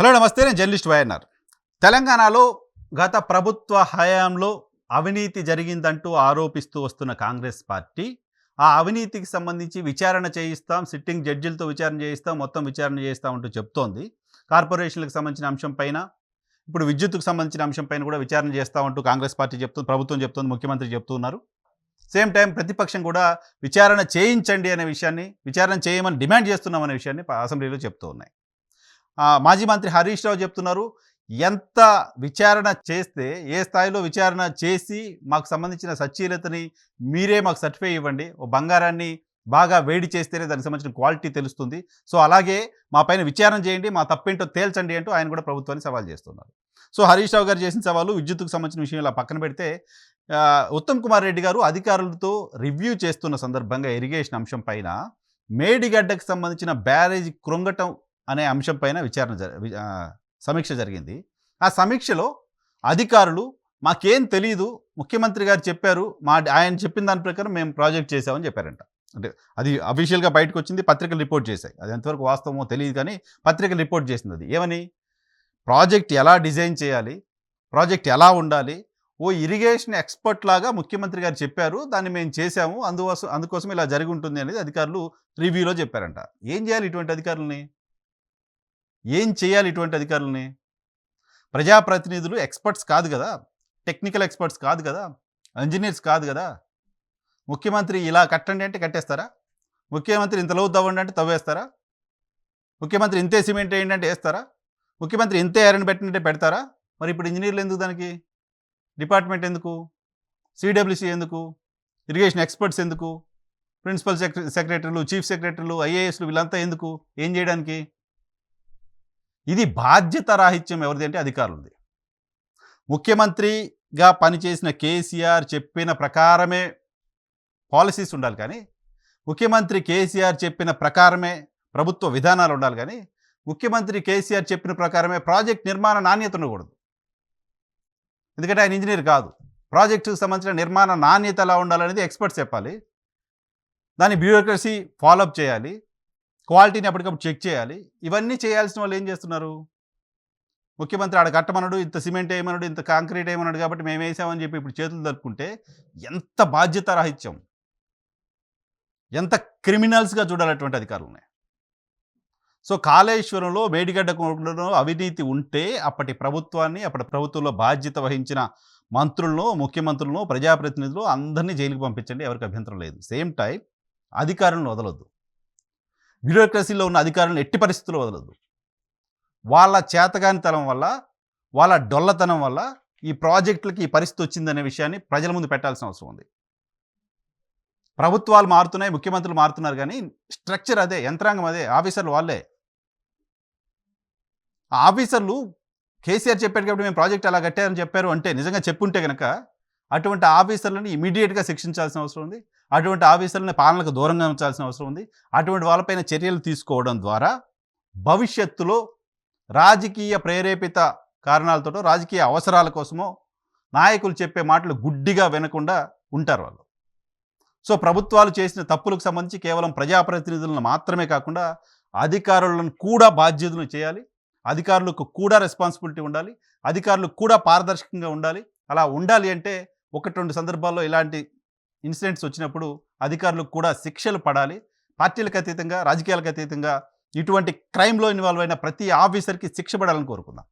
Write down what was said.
Hello నమస్తే నేను journalist YNR. తెలంగాణలో గత ప్రభుత్వ హయాంలో అవినీతి జరిగిందంటూ ఆరోపిస్తూ వస్తున్న కాంగ్రెస్ పార్టీ ఆ అవినీతికి సంబంధించి విచారణ చేయిస్తాం సిట్టింగ్ జడ్జిలతో విచారణ చేయిస్తాం మొత్తం విచారణ చేయిస్తాం అంటూ చెప్తోంది. కార్పొరేషన్లకు సంబంధించిన అంశం పైన ఇప్పుడు విద్యుత్కు సంబంధించిన అంశం పైన కూడా విచారణ చేస్తామంటూ కాంగ్రెస్ పార్టీ చెప్తుంది ప్రభుత్వం చెప్తుంది ముఖ్యమంత్రి చెప్తున్నారు సేమ్ టైం ప్రతిపక్షం కూడా విచారణ చేయించండి అనే విషయాన్ని విచారణ చేయమని డిమాండ్ చేస్తున్నామనే విషయాన్ని అసెంబ్లీలో చెప్తూ ఉన్నాయి. మాజీ మంత్రి హరీష్ రావు చెప్తున్నారు ఎంత విచారణ చేస్తే ఏ స్థాయిలో విచారణ చేసి మాకు సంబంధించిన సచ్చీలతని మీరే మాకు సర్టిఫై ఇవ్వండి ఓ బంగారాన్ని బాగా వేడి చేస్తేనే దానికి సంబంధించిన క్వాలిటీ తెలుస్తుంది. సో అలాగే మా పైన విచారణ చేయండి మా తప్పేంటో తేల్చండి అంటూ ఆయన కూడా ప్రభుత్వాన్ని సవాల్ చేస్తున్నారు. సో హరీష్ రావు గారు చేసిన సవాలు విద్యుత్కు సంబంధించిన విషయం ఇలా పక్కన పెడితే ఉత్తమ్ కుమార్ రెడ్డి గారు అధికారులతో రివ్యూ చేస్తున్న సందర్భంగా ఇరిగేషన్ అంశం పైన మేడిగడ్డకు సంబంధించిన బ్యారేజ్ కృంగటం అనే అంశంపైన విచారణ జ- సమీక్ష జరిగింది. ఆ సమీక్షలో అధికారులు మాకేం తెలియదు ముఖ్యమంత్రి గారు చెప్పారు మా ఆయన చెప్పిన దాని ప్రకారం మేము ప్రాజెక్ట్ చేసామని చెప్పారంట. అంటే అది అఫీషియల్గా బయటకు వచ్చింది పత్రికలు రిపోర్ట్ చేశాయి. అది ఎంతవరకు వాస్తవమో తెలియదు కానీ పత్రికలు రిపోర్ట్ చేసింది అది ఏమని? ప్రాజెక్ట్ ఎలా డిజైన్ చేయాలి? ప్రాజెక్ట్ ఎలా ఉండాలి? ఓ ఇరిగేషన్ ఎక్స్పర్ట్ లాగా ముఖ్యమంత్రి గారు చెప్పారు దాన్ని మేము చేశాము అందుకోసం అందుకోసం ఇలా జరిగి ఉంటుంది అనేది అధికారులు రివ్యూలో చెప్పారంట. ఏం చేయాలి ఇటువంటి అధికారులని? ఏం చేయాలి ఇటువంటి అధికారులని? ప్రజాప్రతినిధులు ఎక్స్పర్ట్స్ కాదు కదా? టెక్నికల్ ఎక్స్పర్ట్స్ కాదు కదా? ఇంజనీర్స్ కాదు కదా? ముఖ్యమంత్రి ఇలా కట్టండి అంటే కట్టేస్తారా? ముఖ్యమంత్రి ఇంత లోతు తవ్వండి అంటే తవ్వేస్తారా? ముఖ్యమంత్రి ఇంతే సిమెంట్ వేయండి అంటే వేస్తారా? ముఖ్యమంత్రి ఇంతే ఐరన్ పెట్టినట్టే పెడతారా? మరి ఇప్పుడు ఇంజనీర్లు ఎందుకు దానికి? డిపార్ట్మెంట్ ఎందుకు? సిడబ్ల్యూసి ఎందుకు? ఇరిగేషన్ ఎక్స్పర్ట్స్ ఎందుకు? ప్రిన్సిపల్ సెక్రటరీలు చీఫ్ సెక్రటరీలు ఐఏఎస్లు వీళ్ళంతా ఎందుకు? ఏం చేయడానికి? ఇది బాధ్యత రాహిత్యం ఎవరిది అంటే అధికారులది. ముఖ్యమంత్రిగా పనిచేసిన కేసీఆర్ చెప్పిన ప్రకారమే పాలసీస్ ఉండాలి కానీ ముఖ్యమంత్రి కేసీఆర్ చెప్పిన ప్రకారమే ప్రభుత్వ విధానాలు ఉండాలి కానీ ముఖ్యమంత్రి కేసీఆర్ చెప్పిన ప్రకారమే ప్రాజెక్ట్ నిర్మాణ నాణ్యత ఉండకూడదు. ఎందుకంటే ఆయన ఇంజనీర్ కాదు. ప్రాజెక్టుకు సంబంధించిన నిర్మాణ నాణ్యత ఎలా ఉండాలనేది ఎక్స్పర్ట్స్ చెప్పాలి. దాని బ్యూరోక్రసీ ఫాలోఅప్ చేయాలి. క్వాలిటీని అప్పటికప్పుడు చెక్ చేయాలి. ఇవన్నీ చేయాల్సిన వాళ్ళు ఏం చేస్తున్నారు? ముఖ్యమంత్రి ఆడ కట్టమన్నాడు ఇంత సిమెంట్ వేయమన్నాడు ఇంత కాంక్రీట్ వేయమన్నాడు కాబట్టి మేము వేసామని చెప్పి ఇప్పుడు చేతులు దలుపుకుంటే ఎంత బాధ్యత రాహిత్యం ఎంత క్రిమినల్స్గా చూడాలటువంటి అధికారులు సో కాళేశ్వరంలో వేడిగడ్డ కోడలో అవినీతి ఉంటే అప్పటి ప్రభుత్వాన్ని అప్పటి ప్రభుత్వంలో బాధ్యత వహించిన మంత్రులను ముఖ్యమంత్రులను ప్రజాప్రతినిధులు అందరినీ జైలుకి పంపించండి. ఎవరికి అభ్యంతరం లేదు. సేమ్ టైం అధికారులను వదలొద్దు. బ్యూరోక్రసీలో ఉన్న అధికారులను ఎట్టి పరిస్థితుల్లో వదలదు వాళ్ళ చేతగానితనం వల్ల వాళ్ళ డొల్లతనం వల్ల ఈ ప్రాజెక్టులకి ఈ పరిస్థితి వచ్చిందనే విషయాన్ని ప్రజల ముందు పెట్టాల్సిన అవసరం ఉంది. ప్రభుత్వాలు మారుతున్నాయి ముఖ్యమంత్రులు మారుతున్నారు కానీ స్ట్రక్చర్ అదే యంత్రాంగం అదే ఆఫీసర్లు వాళ్ళే. ఆ ఆఫీసర్లు కేసీఆర్ చెప్పాడు కాబట్టి మేము ప్రాజెక్ట్ అలా కట్టారని చెప్పారు అంటే నిజంగా చెప్పుంటే కనుక అటువంటి ఆఫీసర్లను ఇమీడియట్గా శిక్షించాల్సిన అవసరం ఉంది. అటువంటి ఆఫీసర్లను పాలనకు దూరంగా ఉంచాల్సిన అవసరం ఉంది. అటువంటి వాళ్ళపైన చర్యలు తీసుకోవడం ద్వారా భవిష్యత్తులో రాజకీయ ప్రేరేపిత కారణాలతోటో రాజకీయ అవసరాల కోసమో నాయకులు చెప్పే మాటలు గుడ్డిగా వినకుండా ఉంటారు వాళ్ళు. సో ప్రభుత్వాలు చేసిన తప్పులకు సంబంధించి కేవలం ప్రజాప్రతినిధులను మాత్రమే కాకుండా అధికారులను కూడా బాధ్యతలు చేయాలి. అధికారులకు కూడా రెస్పాన్సిబిలిటీ ఉండాలి. అధికారులకు కూడా పారదర్శకంగా ఉండాలి. అలా ఉండాలి అంటే ఒకటి రెండు సందర్భాల్లో ఇలాంటి ఇన్సిడెంట్స్ వచ్చినప్పుడు అధికారులకు కూడా శిక్షలు పడాలి. పార్టీలకు అతీతంగా రాజకీయాలకు అతీతంగా ఇటువంటి క్రైమ్లో ఇన్వాల్వ్ అయిన ప్రతి ఆఫీసర్కి శిక్ష పడాలని కోరుకుందాం.